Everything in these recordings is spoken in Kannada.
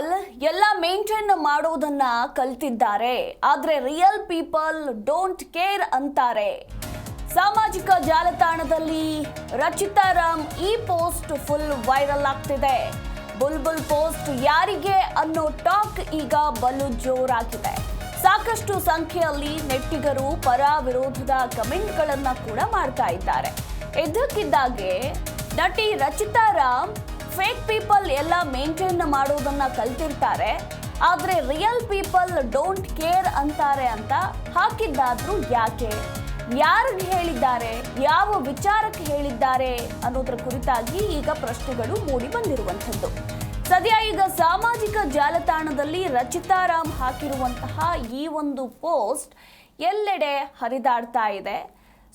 ಪೀಪಲ್ ಎಲ್ಲ ಮೇಂಟೈನ್ ಮಾಡೋದನ್ನ ಕಲ್ತಿದ್ದಾರೆ. ಆದ್ರೆ ರಿಯಲ್ ಪೀಪಲ್ ಡೋಂಟ್ ಕೇರ್ ಅಂತಾರೆ. ಸಾಮಾಜಿಕ ಜಾಲತಾಣದಲ್ಲಿ ರಚಿತಾ ರಾಮ್ ಈ ಪೋಸ್ಟ್ ಫುಲ್ ವೈರಲ್ ಆಗ್ತಿದೆ. ಬುಲ್ಬುಲ್ ಪೋಸ್ಟ್ ಯಾರಿಗೆ ಅನ್ನೋ ಟಾಕ್ ಈಗ ಬಲು ಜೋರಾಗಿದೆ. ಸಾಕಷ್ಟು ಸಂಖ್ಯೆಯಲ್ಲಿ ನೆಟ್ಟಿಗರು ಪರ ವಿರೋಧದ ಕಮೆಂಟ್ಗಳನ್ನ ಕೂಡ ಮಾಡ್ತಾ ಇದ್ದಾರೆ. ಇದಕ್ಕಿದ್ದಾಗೆ ನಟಿ ರಚಿತಾ ರಾಮ್ ಫೇಕ್ ಪೀಪಲ್ ಎಲ್ಲ ಮೇಂಟೈನ್ ಮಾಡೋದನ್ನ ಕಲ್ತಿರ್ತಾರೆ. ಆದರೆ ರಿಯಲ್ ಪೀಪಲ್ ಡೋಂಟ್ ಕೇರ್ ಅಂತಾರೆ ಅಂತ ಹಾಕಿದ್ದಾದ್ರೂ ಯಾಕೆ? ಯಾರಿಗೆ ಹೇಳಿದ್ದಾರೆ? ಯಾವ ವಿಚಾರಕ್ಕೆ ಹೇಳಿದ್ದಾರೆ? ಅನ್ನೋದ್ರ ಕುರಿತಾಗಿ ಈಗ ಪ್ರಶ್ನೆಗಳು ಮೂಡಿ ಬಂದಿರುವಂಥದ್ದು. ಸದ್ಯ ಈಗ ಸಾಮಾಜಿಕ ಜಾಲತಾಣದಲ್ಲಿ ರಚಿತಾ ರಾಮ್ ಹಾಕಿರುವಂತಹ ಈ ಒಂದು ಪೋಸ್ಟ್ ಎಲ್ಲೆಡೆ ಹರಿದಾಡ್ತಾ ಇದೆ.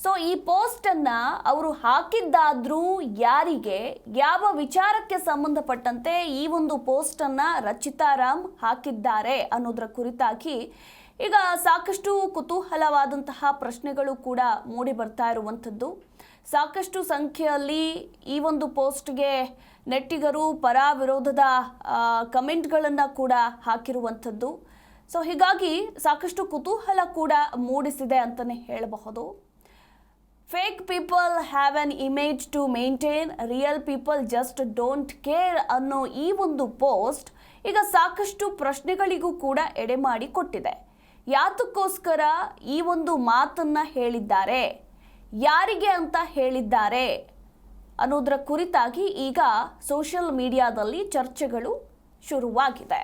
ಸೊ ಈ ಪೋಸ್ಟ್ ಅನ್ನ ಅವರು ಹಾಕಿದ್ದಾದ್ರೂ ಯಾರಿಗೆ, ಯಾವ ವಿಚಾರಕ್ಕೆ ಸಂಬಂಧಪಟ್ಟಂತೆ ಈ ಒಂದು ಪೋಸ್ಟ್ ಅನ್ನ ರಚಿತಾ ರಾಮ್ ಹಾಕಿದ್ದಾರೆ ಅನ್ನೋದರ ಕುರಿತಾಗಿ ಈಗ ಸಾಕಷ್ಟು ಕುತೂಹಲವಾದಂತಹ ಪ್ರಶ್ನೆಗಳು ಕೂಡ ಮೂಡಿ ಬರ್ತಾ ಇರುವಂಥದ್ದು. ಸಾಕಷ್ಟು ಸಂಖ್ಯೆಯಲ್ಲಿ ಈ ಒಂದು ಪೋಸ್ಟ್ಗೆ ನೆಟ್ಟಿಗರು ಪರ ವಿರೋಧದ ಕಮೆಂಟ್ಗಳನ್ನು ಕೂಡ ಹಾಕಿರುವಂಥದ್ದು. ಸೊ ಹೀಗಾಗಿ ಸಾಕಷ್ಟು ಕುತೂಹಲ ಕೂಡ ಮೂಡಿಸಿದೆ ಅಂತಲೇ ಹೇಳಬಹುದು. Fake people have an image to maintain real people just don't care ಅನ್ನೋ ಈ ಒಂದು ಪೋಸ್ಟ್ ಈಗ ಸಾಕಷ್ಟು ಪ್ರಶ್ನೆಗಳಿಗೂ ಕೂಡ ಎಡೆ ಮಾಡಿ ಕೊಟ್ಟಿದೆ. ಯಾತಕ್ಕೋಸ್ಕರ ಈ ಒಂದು ಮಾತನ್ನು ಹೇಳಿದ್ದಾರೆ? ಯಾರಿಗೆ ಅಂತ ಹೇಳಿದ್ದಾರೆ? ಅನ್ನೋದರ ಕುರಿತಾಗಿ ಈಗ ಸೋಷಿಯಲ್ ಮೀಡಿಯಾದಲ್ಲಿ ಚರ್ಚೆಗಳು ಶುರುವಾಗಿದೆ.